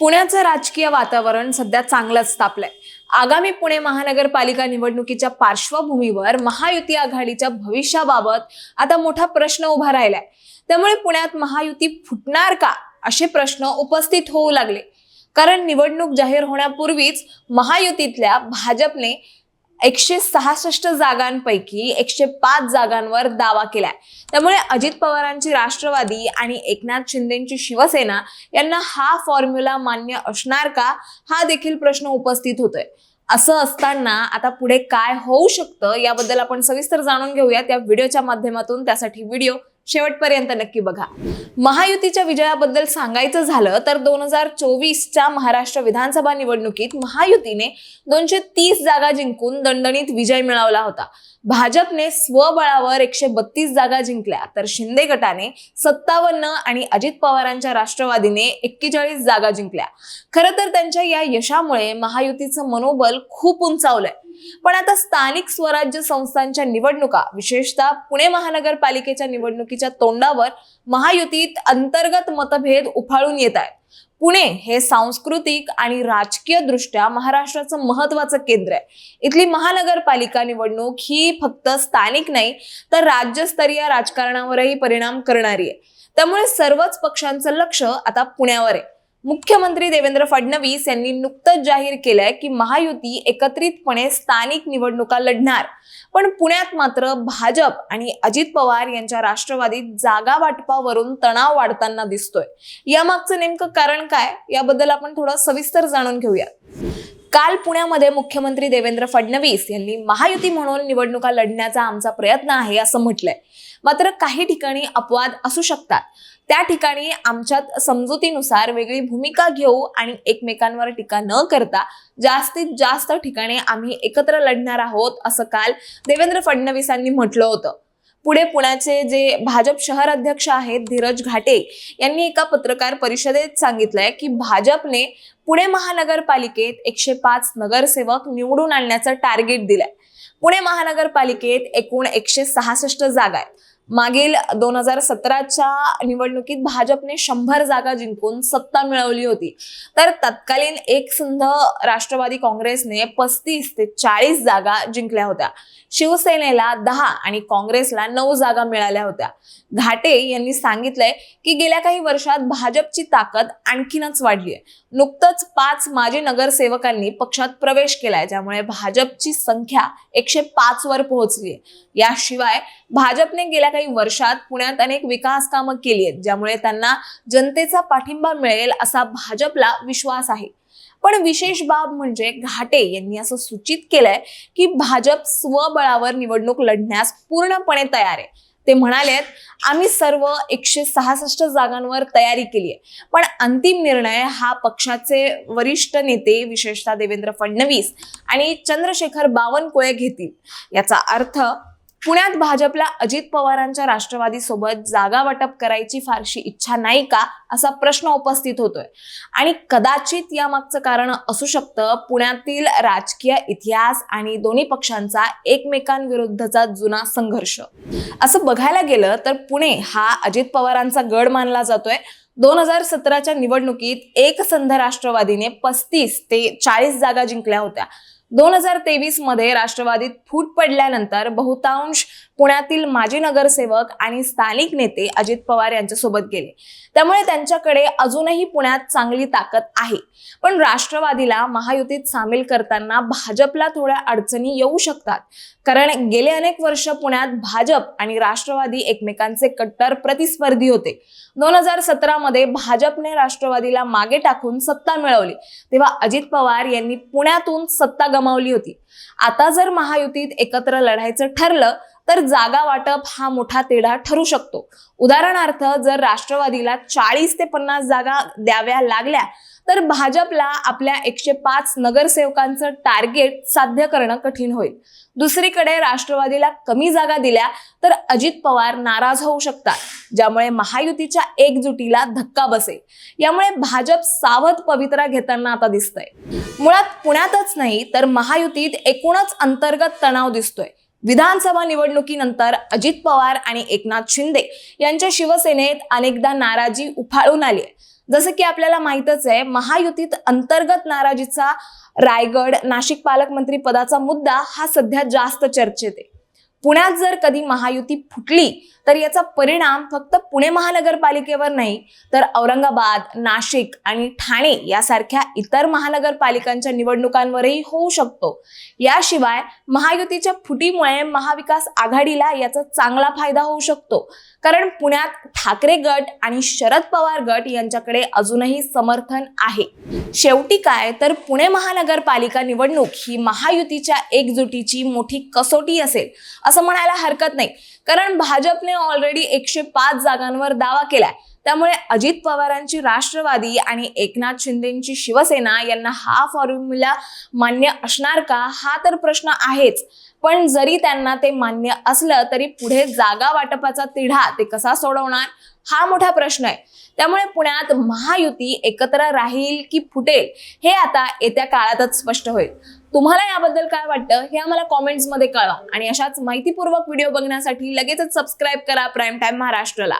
पुण्याचं राजकीय वातावरण सध्या चांगलंच तापलंय. आगामी पुणे महानगरपालिका निवडणुकीच्या पार्श्वभूमीवर महायुती आघाडीच्या भविष्याबाबत आता मोठा प्रश्न उभा राहिलाय. त्यामुळे पुण्यात महायुती फुटणार का? असे प्रश्न उपस्थित होऊ लागले. कारण निवडणूक जाहीर होण्यापूर्वीच महायुतीतल्या भाजपने एकशे सहासष्ट जागांपैकी एकशे पाच जागांवर दावा केलाय. त्यामुळे अजित पवारांची राष्ट्रवादी आणि एकनाथ शिंदेची शिवसेना यांना हा फॉर्म्युला मान्य असणार का? हा देखील प्रश्न उपस्थित होतोय. असं असताना आता पुढे काय होऊ शकतं याबद्दल आपण सविस्तर जाणून घेऊयात या व्हिडिओच्या माध्यमातून. त्यासाठी व्हिडिओ शेवटपर्यंत नक्की बघा. महायुतीच्या विजयाबद्दल सांगायचं झालं तर दोन हजार चोवीसच्या महाराष्ट्र विधानसभा निवडणुकीत महायुतीने दोनशे तीस जागा जिंकून दणदणीत विजय मिळवला होता. भाजपने स्वबळावर एकशे बत्तीस जागा जिंकल्या तर शिंदे गटाने सत्तावन्न आणि अजित पवारांच्या राष्ट्रवादीने एक्केचाळीस जागा जिंकल्या. खरं तर त्यांच्या या यशामुळे महायुतीचं मनोबल खूप उंचावलंय. पण आता स्थानिक स्वराज्य संस्थांच्या निवडणुका विशेषतः पुणे महानगरपालिकेच्या निवडणुकीच्या तोंडावर महायुतीत अंतर्गत मतभेद उफाळून येत आहेत. पुणे हे सांस्कृतिक आणि राजकीय दृष्ट्या महाराष्ट्राचं महत्वाचं केंद्र आहे. इथली महानगरपालिका निवडणूक ही फक्त स्थानिक नाही तर राज्यस्तरीय राजकारणावरही परिणाम करणारी आहे. त्यामुळे सर्वच पक्षांचं लक्ष आता पुण्यावर आहे. मुख्यमंत्री देवेंद्र फडणवीस यांनी नुकतंच जाहीर केलंय की महायुती एकत्रितपणे स्थानिक निवडणुका लढणार. पण पुण्यात मात्र भाजप आणि अजित पवार यांच्या राष्ट्रवादीत जागा वाटपावरून तणाव वाढताना दिसतोय. यामागचं नेमकं कारण काय? याबद्दल आपण थोडं सविस्तर जाणून घेऊया काल पुण्यामध्ये मुख्यमंत्री देवेंद्र फडणवीस यांनी महायुती म्हणून निवडणुका लढण्याचा आमचा प्रयत्न आहे असं म्हटलंय. मात्र काही ठिकाणी अपवाद असू शकतात. त्या ठिकाणी आमच्यात समजुतीनुसार वेगळी भूमिका घेऊ आणि एकमेकांवर टीका न करता जास्तीत जास्त ठिकाणी आम्ही एकत्र लढणार आहोत असं काल देवेंद्र फडणवीसांनी म्हटलं होतं. पुढे पुण्याचे जे भाजप शहर अध्यक्ष आहेत धीरज घाटे यांनी एका पत्रकार परिषदेत सांगितलंय की भाजपने पुणे महानगरपालिकेत एकशे पाच नगरसेवक निवडून आणण्याचं टार्गेट दिलंय. पुणे महानगरपालिकेत एकूण एकशे सहासष्ट जागा आहेत. मागील दोन हजार सतराच्या निवडणुकीत भाजपने शंभर जागा जिंकून सत्ता मिळवली होती. तर तत्कालीन एक संघ राष्ट्रवादी काँग्रेसने पस्तीस ते चाळीस जागा जिंकल्या होत्या. शिवसेनेला दहा आणि काँग्रेसला नऊ जागा मिळाल्या होत्या. घाटे यांनी सांगितलंय की गेल्या काही वर्षात भाजपची ताकद आणखीनच वाढली आहे. नुकतंच पाच माजी नगरसेवकांनी पक्षात प्रवेश केलाय ज्यामुळे भाजपची संख्या एकशे पाच वर पोहोचली आहे. याशिवाय भाजपने गेल्या काही वर्षात पुण्यात अनेक विकास कामं केली आहेत ज्यामुळे त्यांना जनतेचा पाठिंबा मिळेल असा भाजपला विश्वास आहे. पण विशेष बाब म्हणजे घाटे यांनी असं सूचित केलंय की भाजप स्वबळावर निवडणूक लढण्यास पूर्णपणे तयार आहे. ते म्हणालेत आम्ही सर्व एकशे सहासष्ट जागांवर तयारी केली आहे. पण अंतिम निर्णय हा पक्षाचे वरिष्ठ नेते विशेषतः देवेंद्र फडणवीस आणि चंद्रशेखर बावनकुळे घेतील. याचा अर्थ पुण्यात भाजपला अजित पवारांच्या राष्ट्रवादी सोबत जागा वाटप करायची फारशी इच्छा नाही का असा प्रश्न उपस्थित होतोय. आणि कदाचित यामागचं कारण असू शकतं पुण्यातील राजकीय इतिहास आणि दोन्ही पक्षांचा एकमेकांविरुद्धचा जुना संघर्ष. असं बघायला गेलं तर पुणे हा अजित पवारांचा गड मानला जातोय. दोन हजार सतराच्या निवडणुकीत एकसंध राष्ट्रवादीने पस्तीस ते चाळीस जागा जिंकल्या होत्या. दोन हजार तेवीसमध्ये राष्ट्रवादीत फूट पडल्यानंतर बहुतांश पुण्यातील माजी नगरसेवक आणि स्थानिक नेते अजित पवार यांच्यासोबत गेले. त्यामुळे त्यांच्याकडे अजूनही पुण्यात चांगली ताकद आहे. पण राष्ट्रवादीला महायुतीत सामील करताना भाजपला थोड्या अडचणी येऊ शकतात. कारण गेले अनेक वर्ष पुण्यात भाजप आणि राष्ट्रवादी एकमेकांचे कट्टर प्रतिस्पर्धी होते. दोन हजार सतरा मध्ये भाजपने राष्ट्रवादीला मागे टाकून सत्ता मिळवली. तेव्हा अजित पवार यांनी पुण्यातून सत्ता गमावली होती. आता जर महायुतीत एकत्र लढायचं ठरलं तर जागा वाटप हा मोठा तेढा ठरू शकतो. उदाहरणार्थ जर राष्ट्रवादीला चाळीस ते पन्नास जागा द्याव्या लागल्या तर भाजपला आपल्या एकशे पाच नगरसेवकांचं टार्गेट साध्य करणं कठीण होईल. दुसरीकडे राष्ट्रवादीला कमी जागा दिल्या तर अजित पवार नाराज होऊ शकतात. ज्यामुळे महायुतीच्या एकजुटीला धक्का बसेल यामुळे भाजप सावध पवित्रा घेताना आता दिसतंय. मुळात पुण्यातच नाही तर महायुतीत एकूणच अंतर्गत तणाव दिसतोय. विधानसभा निवडणुकीनंतर अजित पवार आणि एकनाथ शिंदे यांच्या शिवसेनेत अनेकदा नाराजी उफाळून आली आहे. जसं की आपल्याला माहितच आहे महायुतीत अंतर्गत नाराजीचा रायगड नाशिक पालकमंत्री पदाचा मुद्दा हा सध्या जास्त चर्चेत आहे. पुण्यात जर कधी महायुती फुटली तर याचा परिणाम फक्त पुणे महानगरपालिकेवर नाही तर औरंगाबाद नाशिक आणि ठाणे यासारख्या इतर महानगरपालिकांच्या निवडणुकांवरही होऊ शकतो. याशिवाय महायुतीच्या फुटीमुळे महाविकास आघाडीला याचा चांगला फायदा होऊ शकतो. कारण पुण्यात ठाकरे गट आणि शरद पवार गट यांच्याकडे अजूनही समर्थन आहे. शेवटी काय तर पुणे महानगरपालिका निवडणूक ही महायुतीच्या एकजुटीची मोठी कसोटी असेल असं म्हणायला हरकत नाही. कारण भाजपने ऑलरेडी एकशे पाच जागांवर दावा केलाय. त्यामुळे अजित पवारांची राष्ट्रवादी आणि एकनाथ शिंदेची शिवसेना यांना हा फॉर्म्युला मान्य असणार का? हा तर प्रश्न आहेच. पण जरी त्यांना ते मान्य असलं तरी पुढे जागा वाटपाचा तिढा ते कसा सोडवणार? हा मोठा प्रश्न आहे. त्यामुळे पुण्यात महायुती एकत्र राहील की फुटेल हे आता येत्या काळातच स्पष्ट होईल. तुम्हाला याबद्दल काय वाटतं हे आम्हाला कॉमेंट्समध्ये कळवा. आणि अशाच माहितीपूर्वक व्हिडिओ बघण्यासाठी लगेचच सबस्क्राईब करा प्राईम टाइम महाराष्ट्रला.